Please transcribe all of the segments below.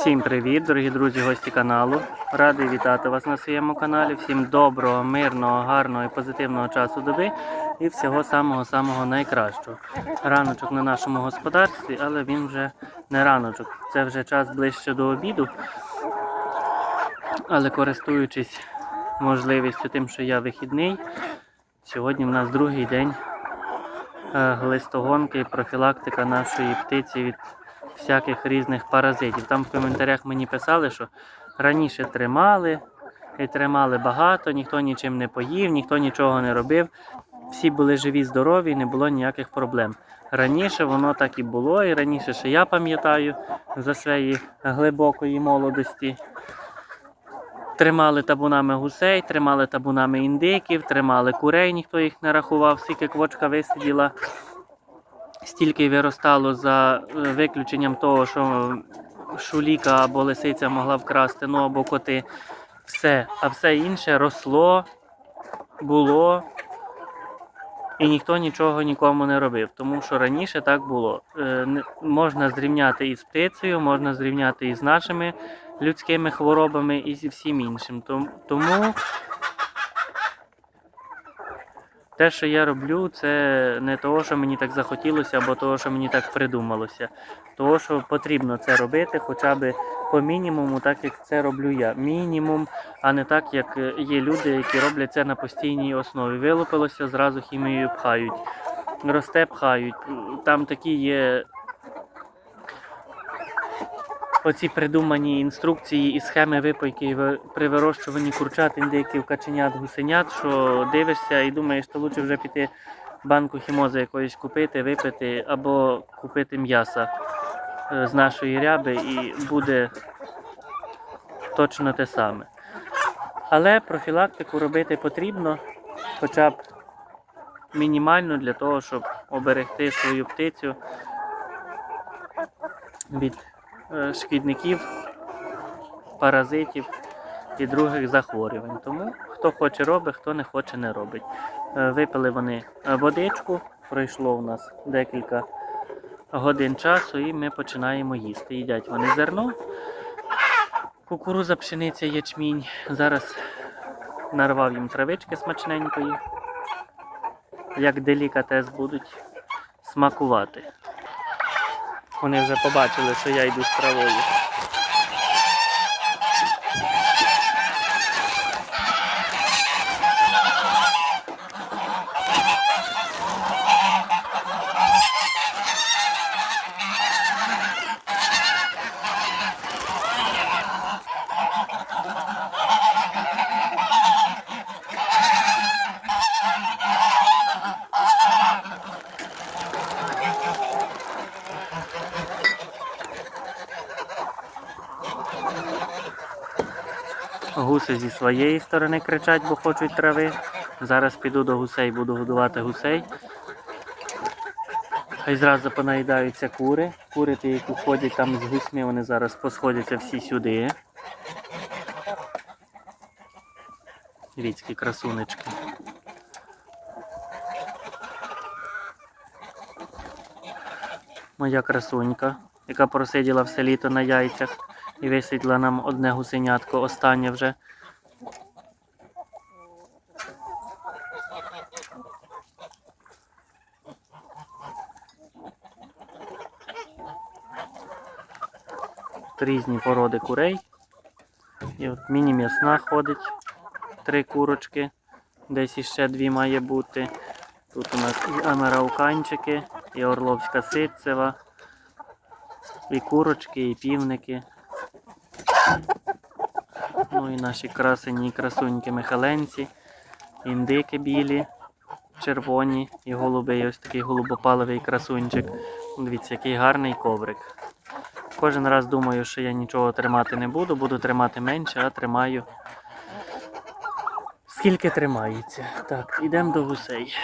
Всім привіт, дорогі друзі, гості каналу. Радий вітати вас на своєму каналі. Всім доброго, мирного, гарного і позитивного часу доби і всього самого-самого найкращого. Раночок на нашому господарстві, але він вже не раночок. Це вже час ближче до обіду. Але користуючись можливістю тим, що я вихідний, сьогодні в нас другий день е, глистогонки і профілактика нашої птиці від всяких різних паразитів. Там в коментарях мені писали, що раніше тримали, і тримали багато, ніхто нічим не поїв, ніхто нічого не робив. Всі були живі, здорові, не було ніяких проблем. Раніше воно так і було, і раніше ще я пам'ятаю за своєї глибокої молодості. Тримали табунами гусей, тримали табунами індиків, тримали курей, ніхто їх не рахував, скільки квочка висиділа стільки виростало за е, виключенням того, що шуліка або лисиця могла вкрасти, ну або коти. Все, а все інше росло, було, і ніхто нічого нікому не робив. Тому що раніше так було. Е, Можна зрівняти із птицею, можна зрівняти із нашими людськими хворобами і зі всім іншим. Тому те, що я роблю, це не того, що мені так захотілося, або того, що мені так придумалося. Того, що потрібно це робити, хоча б по мінімуму, так як це роблю я. Мінімум, а не так, як є люди, які роблять це на постійній основі. Вилупилося, зразу хімією пхають. Росте пхають. Там такі є оці придумані інструкції і схеми випайки при вирощуванні курчат, індиків, каченят, гусенят, що дивишся і думаєш, що лучше вже піти банку хімози якоїсь купити, випити або купити м'яса е, з нашої ряби і буде точно те саме. Але профілактику робити потрібно хоча б мінімально для того, щоб оберегти свою птицю від шкідників, паразитів і других захворювань. Тому хто хоче робить, хто не хоче не робить. Е, Випили вони е, водичку, пройшло у нас декілька годин часу, і ми починаємо їсти. Їдять вони зерно, кукуруза, пшениця, ячмінь. Зараз нарвав їм травички смачненької, як делікатес будуть смакувати. Вони вже побачили, що я йду з травою. Гуси зі своєї сторони кричать, бо хочуть трави. Зараз піду до гусей, буду годувати гусей. Хай зразу понаїдаються кури. Кури, ті, які ходять там з гусьми, вони зараз посходяться всі сюди. Віцькі красунечки. Моя красунька, яка просиділа все літо на яйцях і висиділа нам одне гусенятко, останнє вже. Різні породи курей. І от міні-м'ясна ходить, три курочки, десь іще дві має бути. Тут у нас і амерауканчики, і орловська ситцева, і курочки, і півники. Ну і наші красені красуньки михаленці, індики білі, червоні і голуби. І ось такий голубопаловий красунчик. Дивіться, який гарний коврик. Кожен раз думаю, що я нічого тримати не буду, буду тримати менше, а тримаю. Скільки тримається. Так, йдемо до гусей.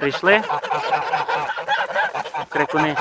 Прийшли? Крикуни.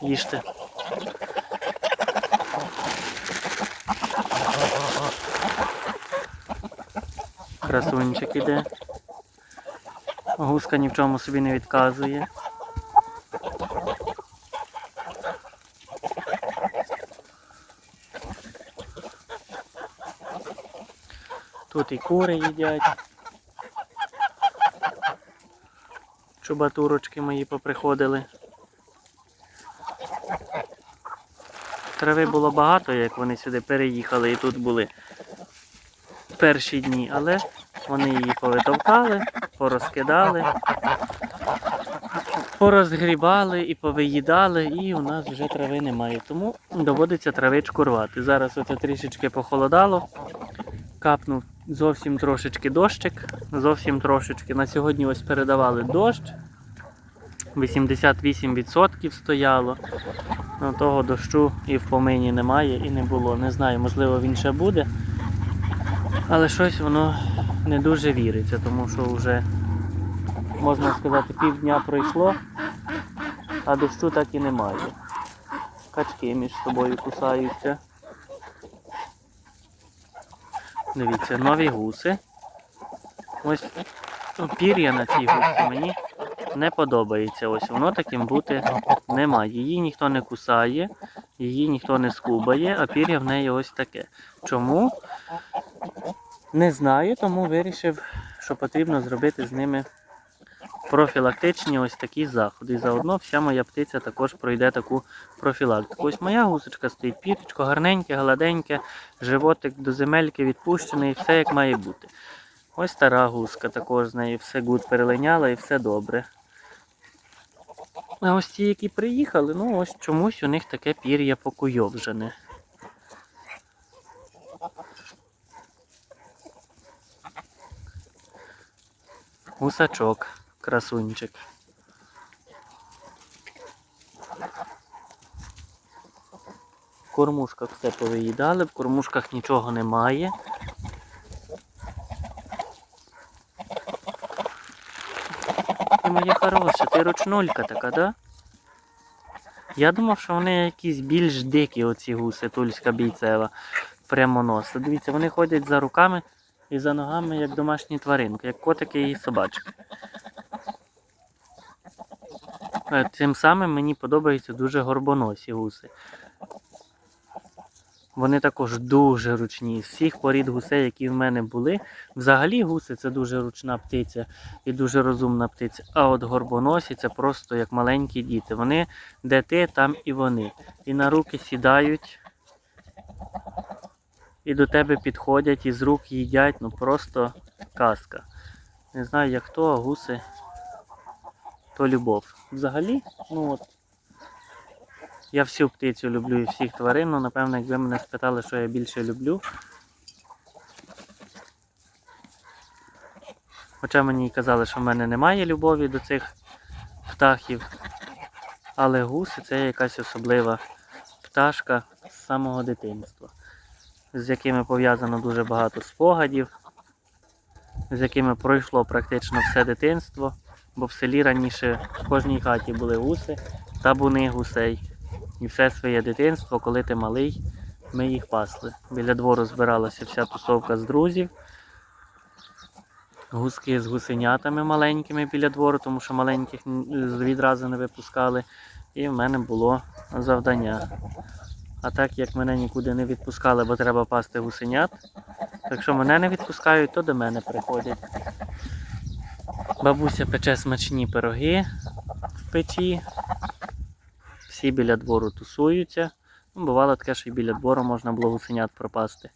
Їжте. Красунчик іде. Гуска ні в чому собі не відказує. Тут і кури їдять. Чубатурочки мої поприходили. Трави було багато, як вони сюди переїхали і тут були перші дні, але вони її повитовкали, порозкидали, порозгрібали і повиїдали, і у нас вже трави немає. Тому доводиться травичку рвати. Зараз оце трішечки похолодало, капнув зовсім трошечки дощик, зовсім трошечки. На сьогодні ось передавали дощ. 88% стояло. Ну, того дощу і в помині немає і не було. Не знаю, можливо він ще буде. Але щось воно не дуже віриться, тому що вже, можна сказати, півдня пройшло, а дощу так і немає. Качки між собою кусаються. Дивіться, нові гуси. Ось пір'я на цій гусі мені не подобається. Ось воно таким бути не має. Її ніхто не кусає, її ніхто не скубає, а пір'я в неї ось таке. Чому? Не знаю, тому вирішив, що потрібно зробити з ними профілактичні ось такі заходи. І заодно вся моя птиця також пройде таку профілактику. Ось моя гусочка стоїть, пірічко, гарненьке, гладеньке, животик до земельки відпущений, все як має бути. Ось стара гуска, також з нею все гуд перелиняла і все добре. А ось ті, які приїхали, ну ось чомусь у них таке пір'я покуйовжене. Гусачок, красунчик. В кормушках все повиїдали, в кормушках нічого немає. Ти моя хороша, ти ручнулька така, да? Я думав, що вони якісь більш дикі, оці гуси, тульська бійцева, прямоноса. Дивіться, вони ходять за руками і за ногами, як домашні тваринки, як котики і собачки. Тим самим мені подобаються дуже горбоносі гуси. Вони також дуже ручні. З всіх порід гусей, які в мене були. Взагалі гуси це дуже ручна птиця і дуже розумна птиця. А от горбоносі це просто як маленькі діти. Вони де ти, там і вони. І на руки сідають, і до тебе підходять, і з рук їдять. Ну просто казка. Не знаю як хто, а гуси то любов. Взагалі, ну от. Я всю птицю люблю і всіх тварин, ну напевно, якби мене спитали, що я більше люблю. Хоча мені казали, що в мене немає любові до цих птахів. Але гуси це якась особлива пташка з самого дитинства, з якими пов'язано дуже багато спогадів, з якими пройшло практично все дитинство, бо в селі раніше в кожній хаті були гуси, табуни гусей. І все своє дитинство, коли ти малий, ми їх пасли. Біля двору збиралася вся тусовка з друзів. Гуски з гусенятами маленькими біля двору, тому що маленьких відразу не випускали. І в мене було завдання. А так як мене нікуди не відпускали, бо треба пасти гусенят. Якщо мене не відпускають, то до мене приходять. Бабуся пече смачні пироги в печі. Всі біля двору тусуються. Ну, бувало таке, що і біля двору можна було гусенят пропасти.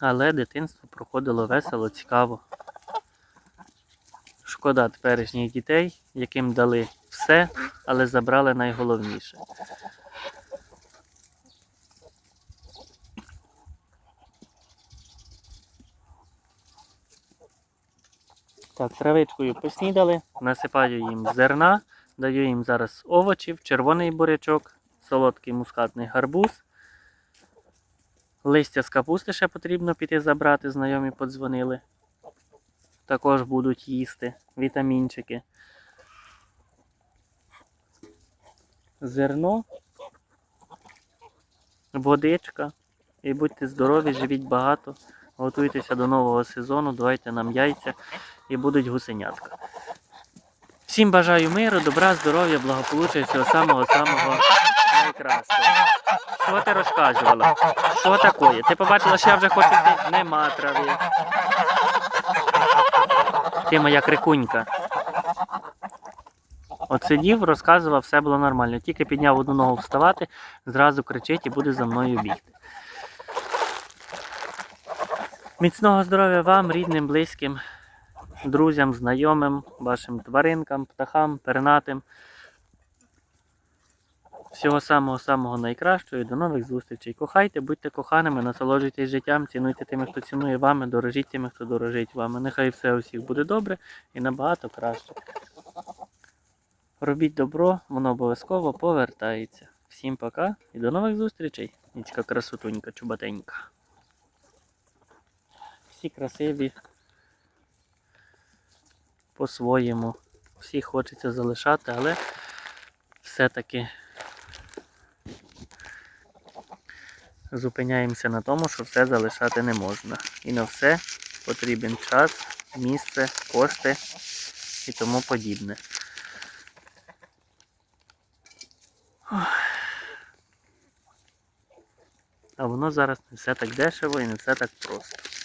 Але дитинство проходило весело, цікаво. Шкода теперішніх дітей, яким дали все, але забрали найголовніше. Так, травичкою поснідали, насипаю їм зерна, Даю їм зараз овочів, червоний бурячок, солодкий мускатний гарбуз. Листя з капусти ще потрібно піти забрати, знайомі подзвонили. Також будуть їсти вітамінчики. Зерно, водичка. І будьте здорові, живіть багато, готуйтеся до нового сезону, давайте нам яйця і будуть гусенятка. Всім бажаю миру, добра, здоров'я, благополуччя, і всього самого-самого найкращого. Що ти розказувала? Що таке? Ти побачила, що я вже хочу йти? Нема трави. Ти моя крикунька. От сидів, розказував, все було нормально. Тільки підняв одну ногу вставати, зразу кричить і буде за мною бігти. Міцного здоров'я вам, рідним, близьким, друзям, знайомим, вашим тваринкам, птахам, пернатим. Всього самого-самого найкращого і до нових зустрічей. Кохайте, будьте коханими, насолоджуйтесь життям, цінуйте тими, хто цінує вами, дорожіть тими, хто дорожить вами. Нехай все у всіх буде добре і набагато краще. Робіть добро, воно обов'язково повертається. Всім пока і до нових зустрічей. Нічка красотунька, чубатенька. Всі красиві по-своєму. Всі хочеться залишати, але все-таки зупиняємося на тому, що все залишати не можна. І на все потрібен час, місце, кошти і тому подібне. А воно зараз не все так дешево і не все так просто.